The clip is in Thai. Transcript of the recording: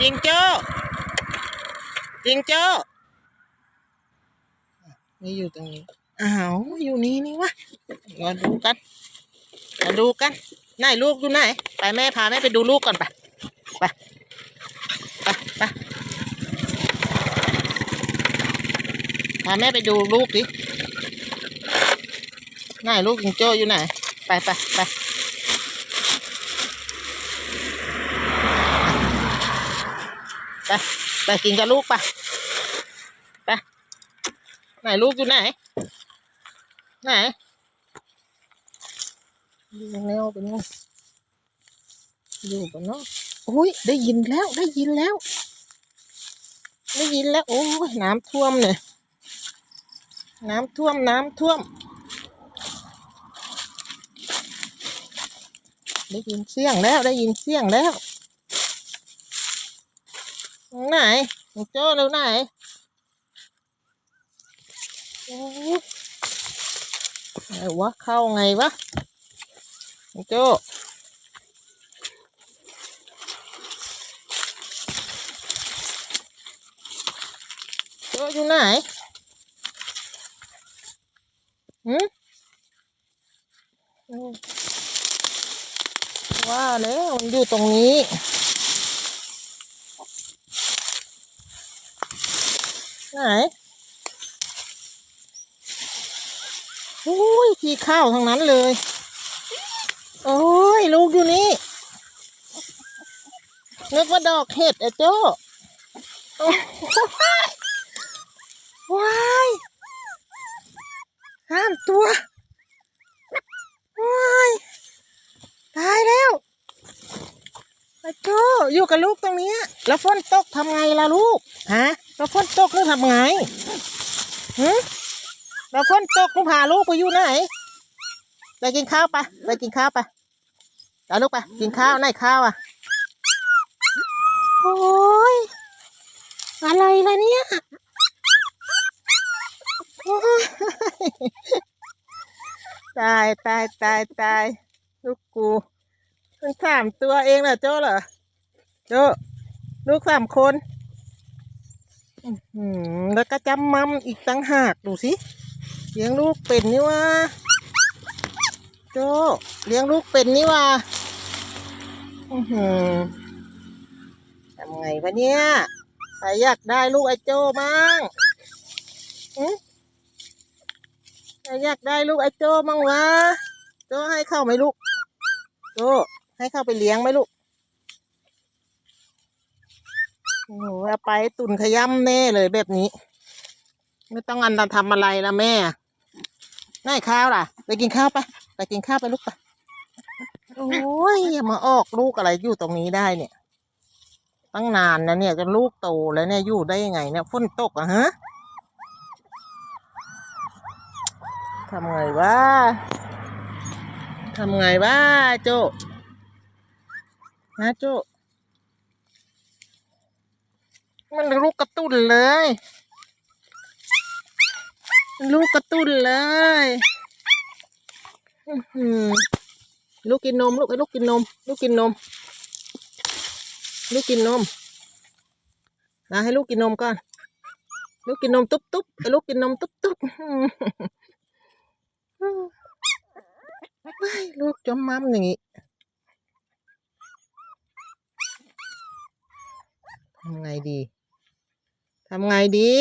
จิงโจ้จิงโจ้ไม่อยู่ตรงนี้ อ้าว อยู่นี่นี่วะมาดูกัน มาดูกัน ไหนลูกอยู่ไหน ไปแม่พาแม่ไปดูลูกก่อนไป ไป ไปไปพาแม่ไปดูลูกดิ ไหนลูกจิงโจ้อยู่ไหน ไปไปไป ไปไปกินกับลูกไปไปไหนลูกอยู่ไหน ไหนอยู่ตรงนี้เป็นไงอยู่กันเนาะโอ้ยได้ยินแล้วได้ยินแล้ว ได้ยินแล้ว โอ้ยน้ำท่วมเนี่ยน้ำท่วมน้ำท่วม ได้ยินเสียงแล้วได้ยินเสียงแล้ว ไหนหนูโจ้าเร็วไหนโอ้ยไหนวะเข้าไงวะหนูโจ้โจ้าอยู่ไหนหืมว่าแล้วมันอยู่ตรงนี้ ไหนโอ้ยพี่ข้าวทั้งนั้นเลย โอ้ย ลูกอยู่นี่นึกว่าดอกเห็ดอะโจ้โอ้ยว้ายห้ามตัวว้ายตายแล้วอะโจ้าอยู่กับลูกตรงนี้ แล้วฝนตกทำไงล่ะลูก ฮะ แล้วฝนตกลูกทำไงหืมแล้วฝนตกลูกพาลูกไปอยู่ไหนไปกินข้าวไปะไปกินข้าวไปะเอาลูกไปกินข้าวไหนข้าวอะโอ้ยอะไรล่ะเนี่ยโอ้ยตายตายตายตายลูกกูมันสามตัวเองเหรอโจ้เหรอโจ้ลูกสามคนอืม แล้วก็จำมัมอีกตั้งหากดูสิเลี้ยงลูกเป็นนี่ว่าโจเลี้ยงลูกเป็นนี่ว่าอือหือทำไงวะเนี่ยใครอยากได้ลูกไอ้โจมั่งอือใครอยากได้ลูกไอ้โจมั่งวะโจให้เข้าไหมลูกโจให้เข้าไปเลี้ยงไหมลูก โอ้โหเอาไปตุนขย้ำแน่เลยแบบนี้ ไม่ต้องอันทำอะไรละแม่น่ายข้าวล่ะ ไปกินข้าวไปไปกินข้าวไปลูกไปโอ้ยมาออกลูกอะไรอยู่ตรงนี้ได้เนี่ย ตั้งนานนะเนี่ยจนลูกโตแล้วเนี่ยอยู่ได้ยังไงเนี่ยฝนตกอะฮะทำไงวะทำไงวะโจฮะโจ มันลูกกระตุ้นเลย ลูกกระตุ้นเลยลูกกินนม ลูกไอ้ลูกกินนม ลูกกินนม ลูกกินนมนะให้ลูกกินนมก่อน ลูกกินนมตุ๊บตุ๊บไอ้ลูกกินนมตุ๊บตุ๊บลูกจมมัมอย่างงี้ ทำไงดีทำไงดี